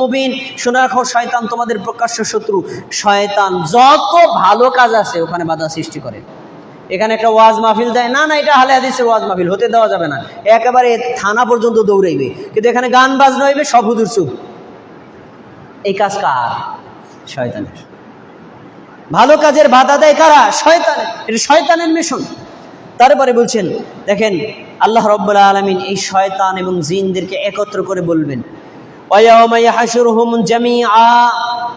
মুবিন শুনে রাখো শয়তান তোমাদের প্রকাশ্য শত্রু। শয়তান যত ভালো কাজ আছে ওখানে বাধা সৃষ্টি করে। এখানে একটা ওয়াজ মাহফিল দেয়, না না, এটা হালে হাদিসের ওয়াজ মাহফিল, হতে দেওয়া যাবে না। একেবারে থানা পর্যন্ত দৌড়াইবে। কিন্তু এখানে গান বাজনা হইবে, সব হুদুর চুপ। এই কাজ কার? শয়তানের। ভালো কাজের বাধা দেয় কারা? শয়তানের। এটা শয়তানের মিশন। তারপরে বলছেন, দেখেন, আল্লাহ রব্বুল আলমিন এই শয়তান এবং জিনদেরকে একত্র করে বলবেন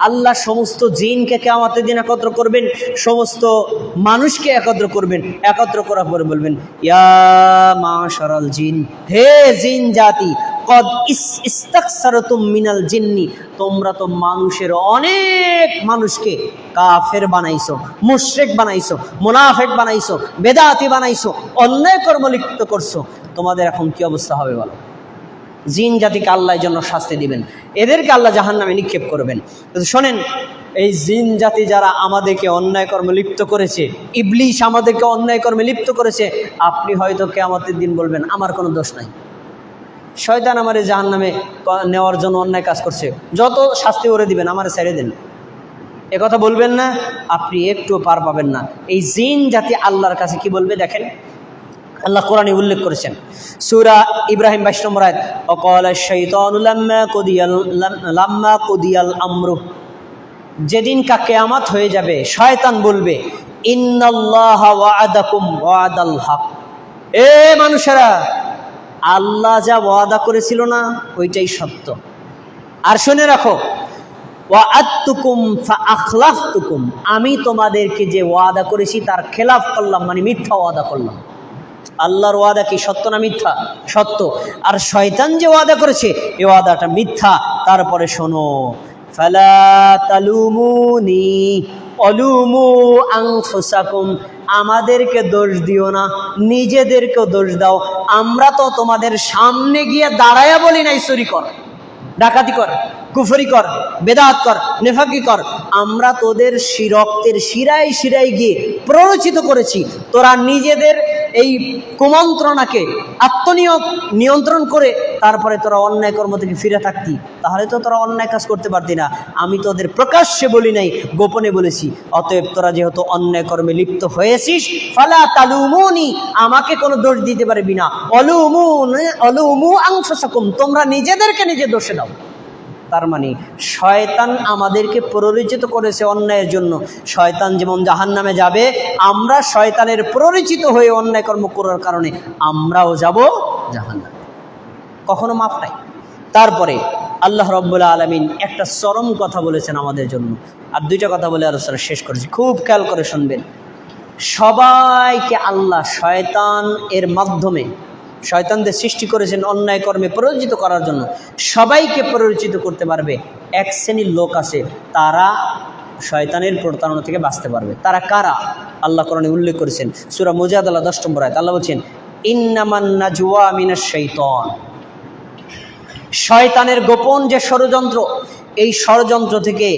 আল্লাহ সমস্ত জিনকে কেয়ামতের দিন একত্র করবেন, সমস্ত মানুষকে একত্র করবেন, একত্র করার পরে বলবেন, ইয়া মাশারাল জিন, হে জিন জাতি, কদ মিনাল জিন্নি, তোমরা তো মানুষের অনেক মানুষকে কাফের বানাইছো, মুশরিক বানাইছো, মুনাফেক বানাইছো, বেদাতি বানাইছো, অন্যায় কর্ম লিপ্ত করছ। তোমাদের এখন কি অবস্থা হবে বলো? জিন জাতিকে আল্লাহ জন্য শাস্তি দিবেন। এদেরকে আল্লাহ জাহান নামে নিক্ষেপ করবেন। শোনেন, এই জিন জাতি যারা আমাদেরকে অন্যায় কর্মে লিপ্ত করেছে, ইবলিশ আমাদেরকে অন্যায় কর্মে লিপ্ত করেছে, আপনি হয়তো কেয়ামতের দিন বলবেন, আমার কোনো দোষ নাই। শয়তান আমার এই জাহান নামে নেওয়ার জন্য অন্যায় কাজ করছে। যত শাস্তি করে দিবেন, আমার ছেড়ে দেন। কথা বলবেন না, আপনি একটু পার পাবেন না। এই জিন জাতি আল্লাহর কাছে কি বলবে দেখেন? আল্লাহ কোরআনে উল্লেখ করেছেন। সুরা ইব্রাহিম বাইশ অকল কদিয়াল লাম্মা কদিয়াল আমরু। যেদিন কাকে আমাত হয়ে যাবে, শয়তান বলবে এ মানুষেরা, আল্লাহ যা ওয়াদা করেছিল না, ওইটাই সত্য। আর শুনে রাখো ওয়াআতুকুম ফাআখলাফতুকুম। আমি তোমাদেরকে যে ওয়াদা করেছি, তার খেলাফ করলাম মানে মিথ্যা ওয়াদা করলাম। আল্লাহর ওয়াদা কি? সত্য না মিথ্যা? সত্য। আর শয়তান যে ওয়াদা করেছে এ ওয়াদাটা মিথ্যা। তারপরে শোনো তালুমুনি অলুমু আমাদেরকে দোষ দিও না, নিজেদেরকেও দোষ দাও। আমরা তো তোমাদের সামনে গিয়ে দাঁড়ায়া বলি নাই, চুরি কর, ডাকাতি কর, কুফরি কর, বেদাত কর, নেফাকি কর। আমরা তোদের শিরক্তের শিরায় শিরায় গিয়ে প্ররোচিত করেছি। তোরা নিজেদের এই কুমন্ত্রণাকে আত্মনিয়োগ নিয়ন্ত্রণ করে তারপরে তোরা অন্যায় কর্ম থেকে ফিরে থাকতি। তাহলে তো তোরা অন্যায় কাজ করতে পারতি না। আমি তোদের প্রকাশ্যে বলি নাই, গোপনে বলেছি। অতএব তোরা যেহেতু অন্যায় কর্মে লিপ্ত হয়েছিস, ফালা তালুমুনি, আমাকে কোনো দোষ দিতে পারবি না। অলুমু অলুমু আংশসকম তোমরা নিজেদেরকে নিজে দোষে দাও। তার মানে শয়তান আমাদেরকে প্ররোচিত করেছে অন্যায়ের জন্য। শয়তান যেমন জাহান নামে যাবে, আমরা শয়তানের প্ররোচিত হয়ে অন্যায় কর্ম করার কারণে আমরাও যাব জাহান নামে কখনো মাফ নাই। তারপরে আল্লাহ রব্বুল্লা আলমিন একটা চরম কথা বলেছেন আমাদের জন্য। আর দুইটা কথা বলে আলোচনা শেষ করেছি। খুব খেয়াল করে শুনবেন। সবাইকে আল্লাহ শয়তান এর মাধ্যমে শয়তানদের সৃষ্টি করেছেন অন্যায় কর্মে প্ররোচিত করার জন্য। সবাইকে প্ররোচিত করতে পারবে। এক শ্রেণির লোক আছে, তারা শয়তানের প্রতারণা থেকে বাঁচতে পারবে। তারা কারা? আল্লাহ কোরআনে উল্লেখ করেছেন, সুরা মুজাদ আল্লাহ দশ নম্বর আয়াত আল্লাহ বলছেন, ইন্নামান জুয়া মিনাশ শৈতন শয়তানের গোপন যে ষড়যন্ত্র এই ষড়যন্ত্র থেকে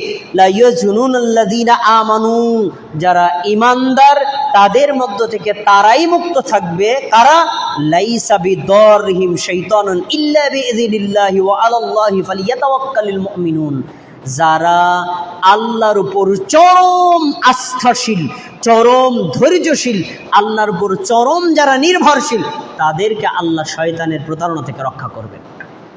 আমানু, যারা ইমানদার তাদের মধ্য থেকে তারাই মুক্ত থাকবে। কারা? লাইসাবি দরহিম শৈতানুন ইল্লা বিইযনিল্লাহি ওয়া আলাল্লাহি ফালিয়াতাওয়াক্কালিল যারা আল্লাহর উপর চরম আস্থাশীল, চরম ধৈর্যশীল, আল্লাহর উপর চরম যারা নির্ভরশীল, তাদেরকে আল্লাহ শয়তানের প্রতারণা থেকে রক্ষা করবে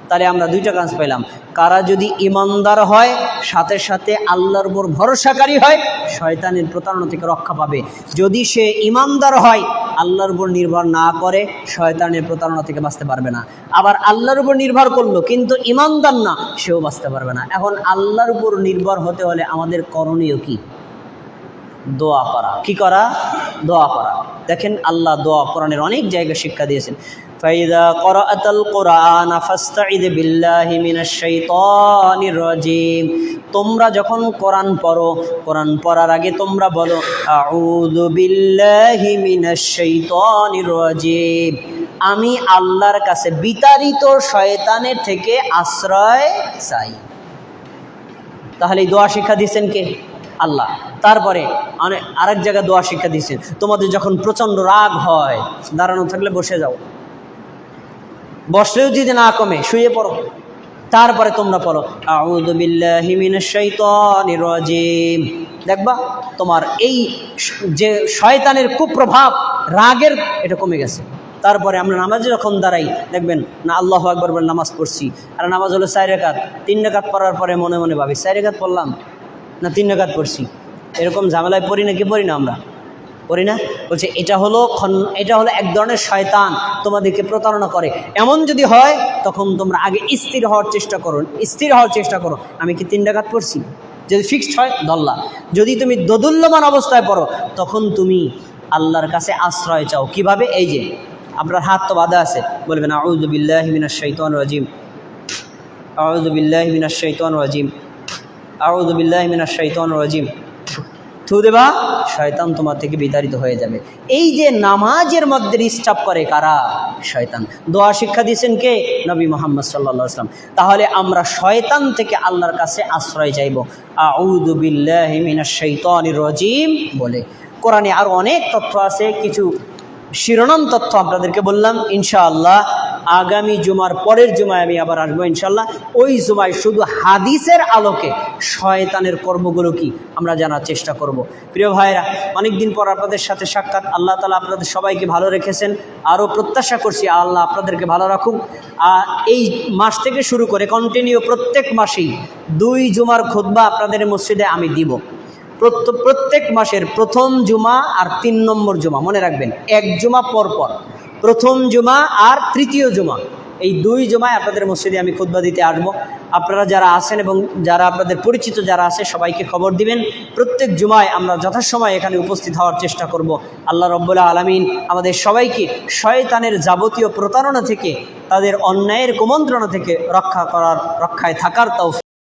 তাহলে আমরা দুইটা কাজ পেলাম কারা যদি ইমানদার হয়, সাথে সাথে আল্লাহর উপর ভরসাকারী হয়, শয়তানের প্রতারণা থেকে রক্ষা পাবে। যদি সে ইমানদার হয়, আল্লাহর উপর নির্ভর না করে, শয়তানের প্রতারণা থেকে বাঁচতে পারবে না। আবার আল্লাহর উপর নির্ভর করল, কিন্তু ইমানদার না, সেও বাঁচতে পারবে না। এখন আল্লাহর উপর নির্ভর হতে হলে আমাদের করণীয় কি? দোয়া করা। কি করা? দোয়া করা। দেখেন আল্লাহ দোয়া কোরআনের অনেক জায়গায় শিক্ষা দিয়েছেন। ফাইদা কোরআন তোমরা যখন কোরআন পড়ো, কোরআন পড়ার আগে তোমরা বলো আমি আল্লাহর কাছে বিতাড়িত শয়তানের থেকে আশ্রয় চাই। তাহলে দোয়া শিক্ষা দিয়েছেন কে? আল্লাহ। তারপরে অনেক আরেক জায়গায় দোয়া শিক্ষা দিয়েছেন, তোমাদের যখন প্রচণ্ড রাগ হয়, দাঁড়ানো থাকলে বসে যাও। বসলেও যদি না কমে, শুয়ে পড়ো। তারপরে তোমরা পড়ো দেখবা, তোমার এই যে শয়তানের কুপ্রভাব, রাগের এটা কমে গেছে। তারপরে আমরা নামাজে যখন দাঁড়াই, দেখবেন না, আল্লাহ আকবর বলে নামাজ পড়ছি। আর নামাজ হলো রেখাত তিন রেখাত পড়ার পরে মনে মনে ভাবি, চার রেখাত পড়লাম। না তিন রেখাত পড়ছি? এরকম ঝামেলায় পড়ি না কি পড়ি না আমরা? পড়ি না? বলছে, এটা হলো এটা হলো এক ধরনের শয়তান তোমাদেরকে প্রতারণা করে। এমন যদি হয়, তখন তোমরা আগে স্থির হওয়ার চেষ্টা করো, স্থির হওয়ার চেষ্টা করো। আমি কি তিন ডাকাত পড়ছি? যদি ফিক্সড হয় দল্লা যদি তুমি দোদুল্যমান অবস্থায় পড়ো, তখন তুমি আল্লাহর কাছে আশ্রয় চাও। কীভাবে? এই যে, আপনার হাত তো বাধা আছে। বলবেন আউজুবিল্লাহ মিনাশ শৈতান রাজিম। আউজুবিল্লাহ মিনাশ শৈতান রাজিম। শৈতান রাজিম। থু দেবা, শয়তান তোমার থেকে বিতাড়িত হয়ে যাবে। এই যে নামাজের মধ্যে ডিস্টার্ব করে কারা? শয়তান। দোয়া শিক্ষা দিয়েছেন কে? নবী মোহাম্মদ সাল্লা আসলাম তাহলে আমরা শয়তান থেকে আল্লাহর কাছে আশ্রয় চাইব। আউদু বিল্লাহি মিনাশ শাইতানির রাজিম বলে। কোরআনে আরও অনেক তথ্য আছে, কিছু শিরোনাম তথ্য আপনাদেরকে বললাম। ইনশাআল্লাহ আগামী জুমার পরের জুমায় আমি আবার আসব ইনশাল্লাহ। ওই জুমায় শুধু হাদিসের আলোকে শয়তানের কর্মগুলো কি আমরা জানার চেষ্টা করব। প্রিয় ভাইরা অনেকদিন পর আপনাদের সাথে সাক্ষাৎ। আল্লাহ তালা আপনাদের সবাইকে ভালো রেখেছেন। আরও প্রত্যাশা করছি আল্লাহ আপনাদেরকে ভালো রাখুক। আর এই মাস থেকে শুরু করে কন্টিনিউ প্রত্যেক মাসেই দুই জুমার খুতবা আপনাদের মসজিদে আমি দিব। প্রত্য- প্রত্যেক মাসের প্রথম জুমা আর তিন নম্বর জুমা, মনে রাখবেন, এক জুমা পর পর প্রথম জুমা আর তৃতীয় জুমা। এই দুই জুমায় আপনাদের মসজিদে আমি খুতবা দিতে আসব। আপনারা যারা আছেন এবং যারা আপনাদের পরিচিত যারা আছে, সবাইকে খবর দিবেন। প্রত্যেক জুমায় আমরা যথাসময় এখানে উপস্থিত হওয়ার চেষ্টা করব। আল্লাহ রব্বুল্লাহ আলমিন আমাদের সবাইকে শয়তানের যাবতীয় প্রতারণা থেকে, তাদের অন্যায়ের কুমন্ত্রণা থেকে রক্ষা করার, রক্ষায় থাকার তাও